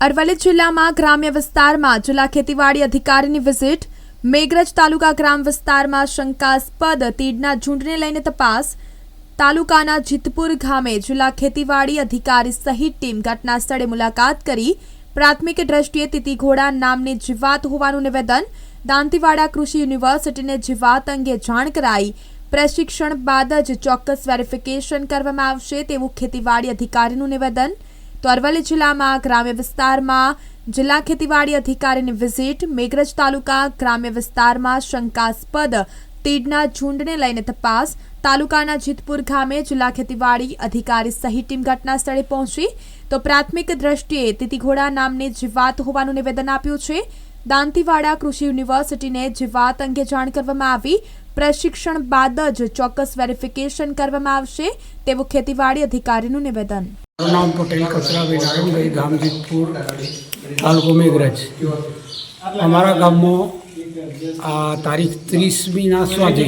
અરવલ્લી જિલ્લામાં ગ્રામ્ય વિસ્તારમાં જિલ્લા ખેતીવાડી અધિકારીની વિઝિટ, મેઘરજ તાલુકા ગ્રામ વિસ્તારમાં શંકાસ્પદ તીડના ઝુંડને લઈને તપાસ, તાલુકાના જીતપુર ગામે જિલ્લા ખેતીવાડી અધિકારી સહિત ટીમ ઘટના સ્થળે મુલાકાત કરી પ્રાથમિક દ્રષ્ટિએ તીતીઘોડા નામની જીવાત હોવાનું નિવેદન દાંતીવાડા કૃષિ યુનિવર્સિટીને જીવાત અંગે જાણ કરાઈ. પ્રશિક્ષણ બાદ જ ચોક્કસ વેરિફિકેશન કરવામાં આવશે તેવું ખેતીવાડી અધિકારીનું નિવેદન તો અરવલ્લી જિલ્લામાં ગ્રામ્ય વિસ્તારમાં જિલ્લા ખેતીવાડી અધિકારીની વિઝિટ, મેઘરજ તાલુકા ગ્રામ્ય વિસ્તારમાં શંકાસ્પદ તીડના ઝુંડને લઈને તપાસ. તાલુકાના જીતપુર ગામે જિલ્લા ખેતીવાડી અધિકારી સહિત ટીમ ઘટના સ્થળે પહોંચી. તો પ્રાથમિક દ્રષ્ટિએ તીતીઘોડા નામની જીવાત હોવાનું નિવેદન આપ્યું છે. દાંતીવાડા કૃષિ યુનિવર્સિટીને જીવાત અંગે જાણ કરવામાં આવી. પ્રશિક્ષણ બાદ જ ચોક્કસ વેરિફિકેશન કરવામાં આવશે તેવું ખેતીવાડી અધિકારીનું નિવેદન. નામ પટેલ કચરાભાઈ નારાયણભાઈ ગામ, જીતપુર, તાલુકો મેઘરાજ. અમારા ગામમાં આ તારીખ ત્રીસમીના સ્વાધે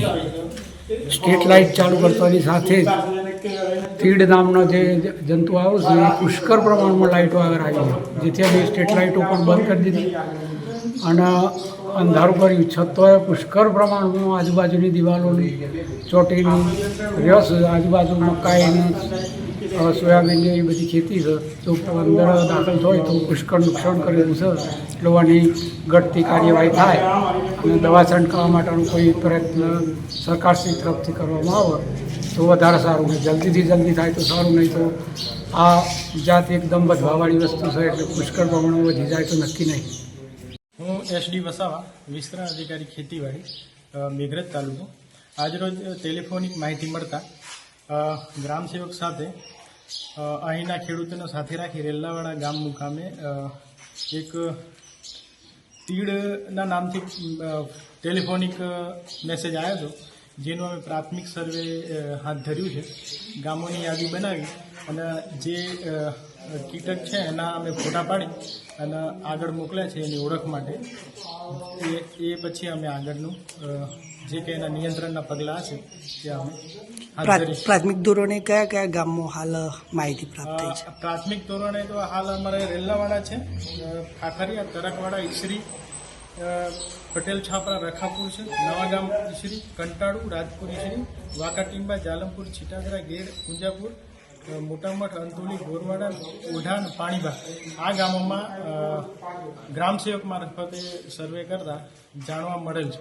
સ્ટ્રીટ લાઇટ ચાલુ કરતાની સાથે જ તીડ નામનો જે જંતુ આવ્યો છે, એ પુષ્કળ પ્રમાણમાં લાઇટો આગળ આવી જેથી અમે સ્ટ્રીટ લાઇટો પણ બંધ કરી દીધી. અને અંધારું કર્યું. છતાંય પુષ્કળ પ્રમાણમાં આજુબાજુની દિવાલોની ચોટીની, રસ આજુબાજુ મકાઈની સોયાબીનની એ બધી ખેતી છે, તો અંદર દાખલ થાય તો પુષ્કળ નુકસાન કરેલું છે. એટલે આની ઘટતી કાર્યવાહી થાય અને દવા છંટકાવવા માટેનો કોઈ પ્રયત્ન સરકારશ્રી તરફથી કરવામાં આવે તો વધારે સારું ને જલ્દીથી જલ્દી થાય તો સારું નહીં તો આ જાત એકદમ વધવાવાળી વસ્તુ છે એટલે પુષ્કળ પ્રમાણમાં વધી જાય તો નક્કી નહીં. હું એસડી વસાવા, વિસ્તરણ અધિકારી ખેતીવાડી મેઘરજ તાલુકો. આજરોજ ટેલિફોનિક માહિતી મળતા ગ્રામસેવક ગ્રામ સેવક સાથે અહીંના ખેડૂતોને સાથે રાખી રેલ્લાવાડા ગામ મુકામે એક તીડના નામથી ટેલિફોનિક મેસેજ આવ્યો હતો. જેનું અમે પ્રાથમિક સર્વે હાથ ધર્યું છે ગામોની યાદી બનાવી અને જે કીટક છે એના અમે ફોટા પાડી અને આગળ મોકલ્યા છે એની ઓળખ માટે. એ એ પછી અમે આગળનું જે કે એના નિયંત્રણના પગલાં છે તે અમે પ્રાથમિક ધોરણે કયા કયા ગામમાં હાલ માહિતી પ્રાપ્ત થઈ છે? પ્રાથમિક ધોરણે તો હાલ અમારે રેલ્લાવાડા છે ખાખરિયા તરકવાડા ઈસરી પટેલ છાપરા રખાપુર છે નવાગામ ઈસરી કંટાળુ રાજપુર ઈસરી વાકાટીંબા જાલમપુર છીટાદરા ગેર પૂંજાપુર અ, મોટામઠ અંતોલી ગોરવાડા ઉઢાન પાણીબા આ ગામોમાં ગ્રામસેવક ગ્રામ સેવક મારફતે સર્વે કરતા જાણવા મળેલ છે.